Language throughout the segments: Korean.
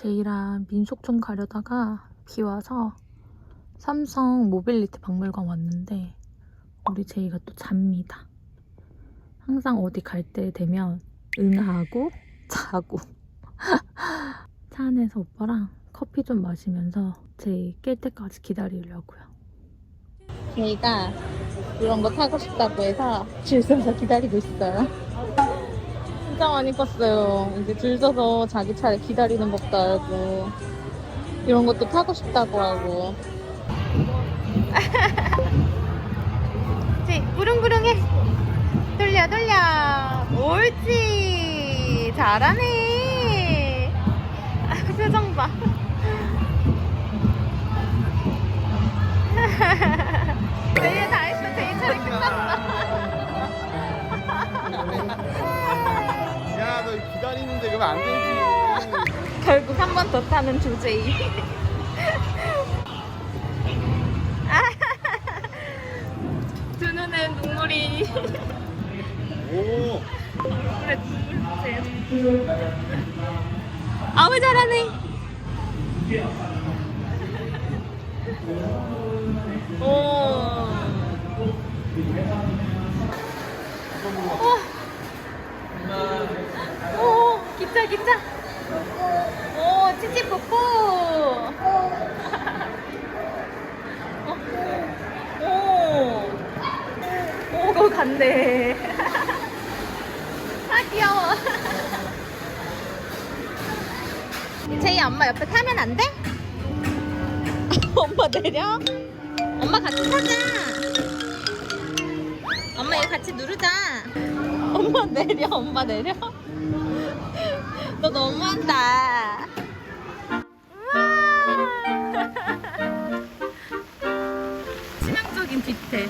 제이랑 민속촌 가려다가 비 와서 삼성 모빌리티 박물관 왔는데 우리 제이가 또 잡니다. 항상 어디 갈 때 되면 응하고 자고 차 안에서 오빠랑 커피 좀 마시면서 제이 깰 때까지 기다리려고요. 제이가 이런 거 타고 싶다고 해서 줄 서서 기다리고 있어요. 진짜 많이 컸어요. 이제 줄 서서 자기 차를 기다리는 법도 알고 이런 것도 타고 싶다고 하고. 지 부릉부릉해. 돌려 돌려. 옳지. 잘하네. 아, 표정 봐. 타는 조제이. 두 눈에 눈물이. 오, 그래, 눈물 주세요. 아우, 잘하네. 오. 오. 오, 기차, 기차. 오, 치치 뽀뽀. 오. 오, 거기 간대. 아, 귀여워. 제이 엄마 옆에 타면 안 돼? 엄마 내려? 엄마 같이 타자. 엄마 이거 같이 누르자. 엄마 내려, 엄마 내려. 너 너무한다. 뒤태.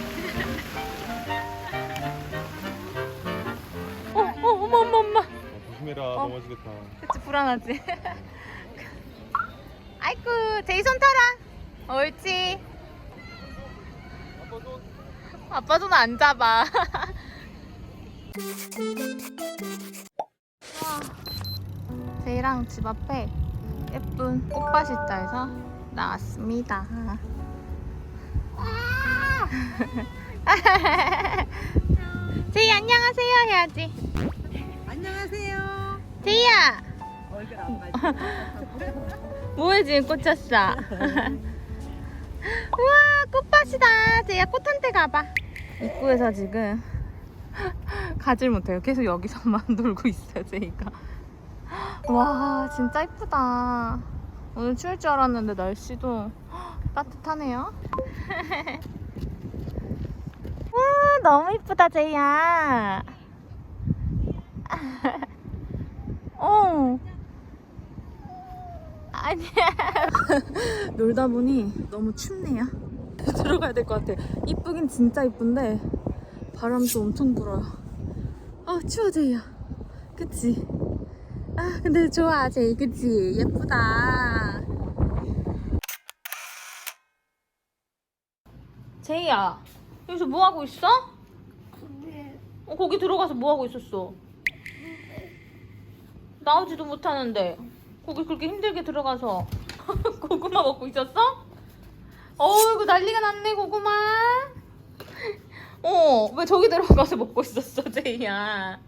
어, 어, 어머, 어머, 엄마. 조심해라, 어. 넘어지겠다. 그치, 불안하지? 아이쿠, 제이손 타라. 옳지. 아빠 손. 아빠 손 안 잡아. 제이랑 집 앞에 예쁜 꽃밭이 있다 해서 나왔습니다. 제이 안녕하세요 해야지. 안녕하세요. 제이야, 얼굴 안 맞지? 뭐해 지금 꽂혔어? 우와 꽃밭이다. 제이야 꽃한테 가봐. 입구에서 지금 가질 못해요. 계속 여기서만 놀고 있어요 제이가. 와 진짜 이쁘다. 오늘 추울 줄 알았는데 날씨도 따뜻하네요. 와 너무 이쁘다 제이야. 어. 아니야. 놀다 보니 너무 춥네요. 들어가야 될 것 같아. 이쁘긴 진짜 이쁜데 바람도 엄청 불어요. 아 추워 제이야. 그치? 아 근데 좋아 제이 그치? 예쁘다. 제이야 여기서 뭐 하고 있어? 어, 거기 들어가서 뭐 하고 있었어? 나오지도 못하는데 거기 그렇게 힘들게 들어가서 고구마 먹고 있었어? 어이구 난리가 났네 고구마 어 왜 저기 들어가서 먹고 있었어 제이야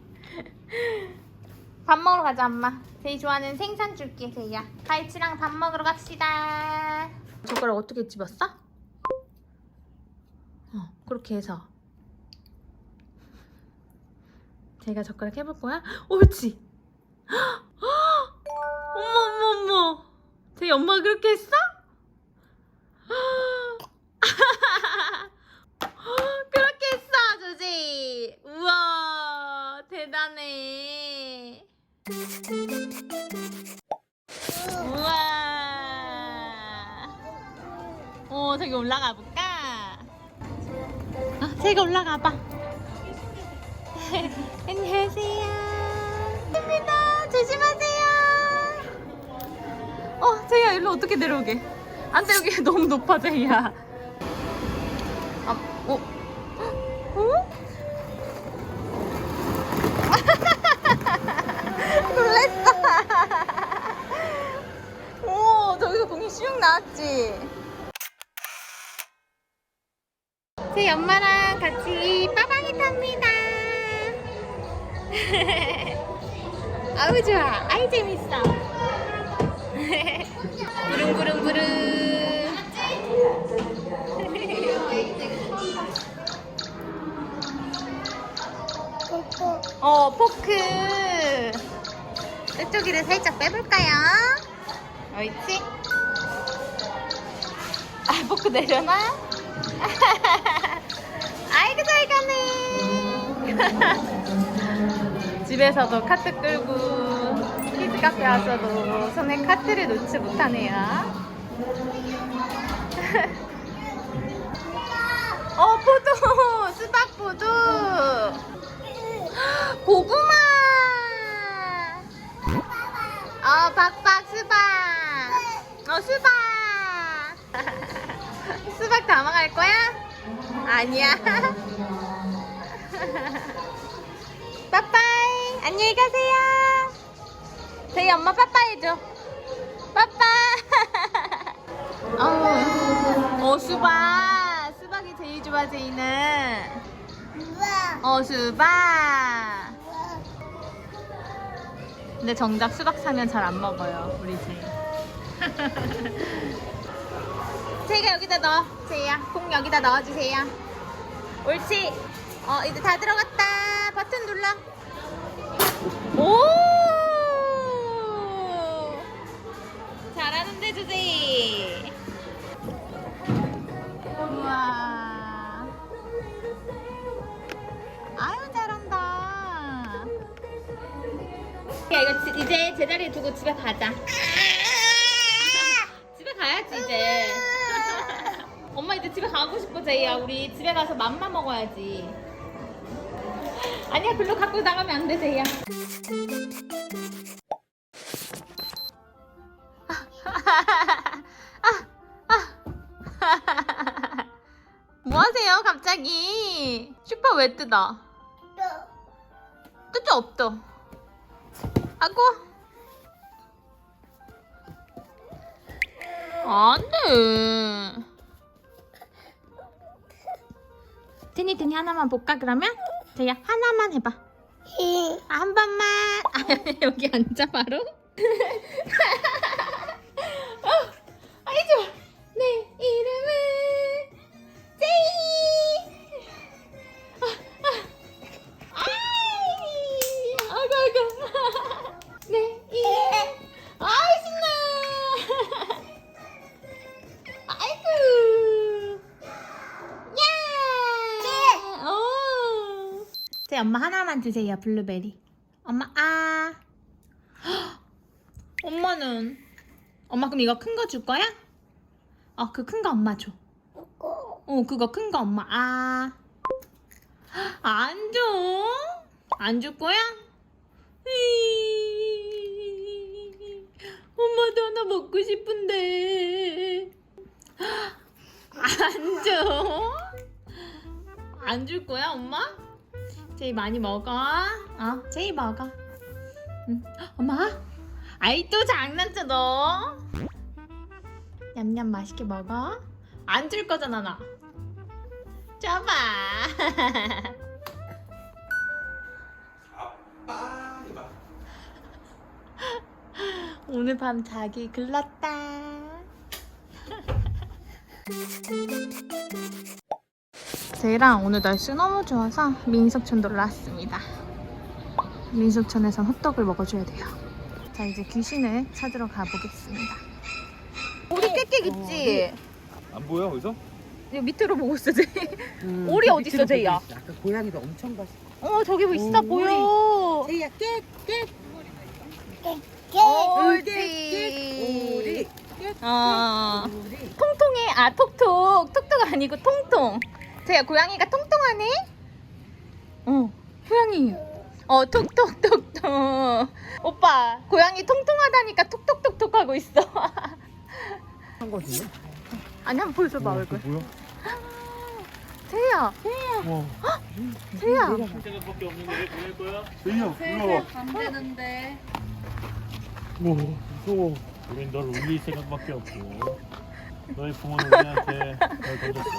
밥 먹으러 가자 엄마 제이 좋아하는 생선 줄게 제이야 갈치랑 밥 먹으러 갑시다 젓가락 어떻게 집었어? 어 그렇게 해서 제가 젓가락 해볼 거야? 옳지 어머 어머 어머 제 엄마가 그렇게 했어? 그렇게 했어 주지 우와 대단해 우와 어 저기 올라가 볼까? 아 제가 올라가 봐 안녕하세요 입니다 조심하세요 어, 제이야, 일로 어떻게 내려오게? 안 돼, 여기 너무 높아, 제이야. 아, 어? 어? 놀랬어. 슉 나왔지? 제 엄마랑 같이 빠방이 탑니다. 아우 좋아. 아이 재밌어. 부릉부릉부릉. 어 포크. 뾰족이를 살짝 빼볼까요? 옳지. 아 포크 내려놔. 아이고 잘 가네. 집에서도 카트 끌고 키즈 카페 와서도 손에 카트를 놓지 못하네요. 어 포도 수박 포도 고구마. 어 박박 수박. 어 수박. 담아갈 거야? 아니야. 빠빠이. 안녕히 가세요. 저희 엄마 빠빠이 해줘. 빠빠. 어, 어 수박. 수박이 제일 좋아 제이는. 어 수박. 근데 정작 수박 사면 잘 안 먹어요 우리 제이. 제이가 여기다 넣어. 제이야, 공 여기다 넣어주세요. 옳지. 어, 이제 다 들어갔다. 버튼 눌러. 오! 잘하는데, 주제이. 우와. 아유, 잘한다. 야, 이거 지- 이제 제자리에 두고 집에 가자. 집에 가야지 이제. 엄마 이제 집에 가고 싶어 제이야. 우리 집에 가서 맘마 먹어야지. 아니야, 글로 갖고 나가면 안 돼, 제이야. 뭐 하세요, 갑자기? 슈퍼 왜 뜯어? 뜯어 없어. 하고. 안 돼. 테니 테니 하나만 볼까 그러면? 저야 하나만 해봐. 아, 한 번만. 아, 여기 앉아 바로. 주세요, 블루베리. 엄마, 아. 헉, 엄마는? 엄마 그럼 이거 큰 거 줄 거야? 어, 그 큰 거 엄마 줘. 어, 그거 큰 거 엄마, 아. 헉, 안 줘? 안 줄 거야? 이, 엄마도 하나 먹고 싶은데. 안 줘? 안 줄 거야, 엄마? 제이 많이 먹어. 어, 제이 먹어. 응. 엄마? 아이 또 장난쳐 너. 냠냠 맛있게 먹어. 안 줄 거잖아 나. 줘봐. 아빠 해봐. 오늘 밤 자기 글렀다. 제이랑 오늘 날씨 너무 좋아서 민속촌 놀러 왔습니다. 민속촌에선 호떡을 먹어줘야 돼요. 자 이제 귀신을 찾으러 가보겠습니다. 오리 깨깨 있지? 안 보여 거기서? 여기 밑으로 보고 있어 제이. 음, 오리 그 어디 있어, 제이야? 아까 고양이도 엄청 봤어. 어 저기 뭐 있어 오, 보여. 제이야 깨, 깨, 옳지. 오리, 어. 오리. 통통해. 아, 톡톡. 톡톡 아니고 통통. 제가 고양이가 통통하네? 어, 고양이. 어, 톡톡톡톡. 오빠, 고양이 통통하다니까 톡톡톡톡 하고 있어. 한 거지? 아니, 한번 보여줘봐, 얼굴. 뭐야? 제이야, 와. 제이야. 생각밖에 없는데 왜 보낼 거야? 제이야, 올라와. 안 되는데. 와, 무서워. 우린 널 울릴 생각밖에 없고 너희 부모는 우리한테 널 던졌어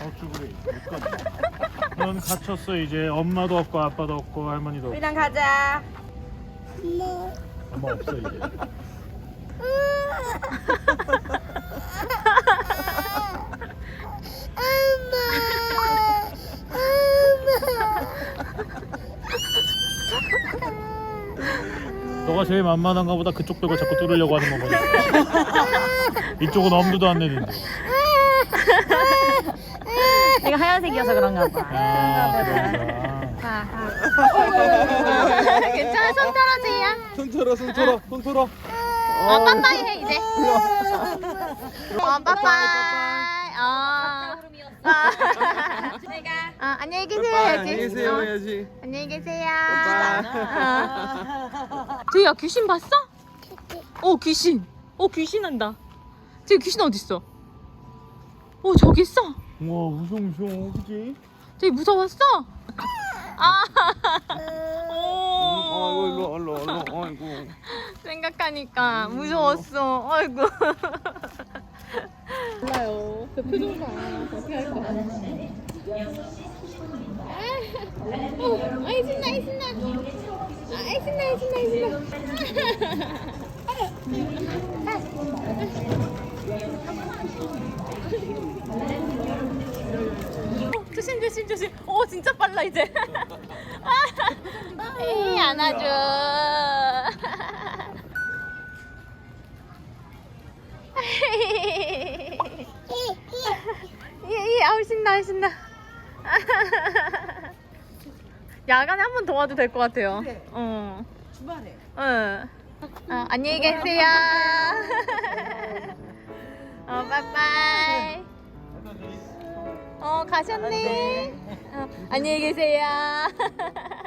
어쭈구리 못갔네 넌 갇혔어 이제. 엄마도 없고 아빠도 없고 할머니도 없고. 우리랑 가자. 엄마 없어 이제. 너가 제일 만만한가 보다 그쪽 벽을 자꾸 뚫으려고 하는 거 보니까. 이쪽은 엄두도 안 내는데 내가 하얀색이어서 그런가 봐. 아 그런가 자, 괜찮아, 손 털어주야. 손 털어 손 털어 손 털어 어, 빠빠이 해, 이제. 어, 빠빠이. 어. 아. 아, 안녕히 계세요, 해야지. 안녕히 계세요 어, 해야지 안녕히 계세요. 빠빠 제이야, 귀신 봤어? 어, 귀신. 어, 귀신 한다. 제이 귀신 어딨어? 어, 저기 있어. 우와 무서워 그지? 제이 무서웠어? 아. 어 오. 일로 일로 일로 어이구 생각하니까 무서웠어. 아이고. 몰라요. 그 표정 봐. 어떻게 할 거야? 아이 신나, 아이 신나. 아이 신나, 아이 신나, 아이 신나. 어, 조심 조심 조심. 오 진짜 빨라 이제. 에이 안아줘. 예, 아우 신나 아우, 신나. 야간에 한 번 더 와도 될 것 같아요. 그래. 어. 주말에. 응. 어, 안녕히 계세요. 어, 빠빠이. 어, 가셨네. 어, 안녕히 계세요.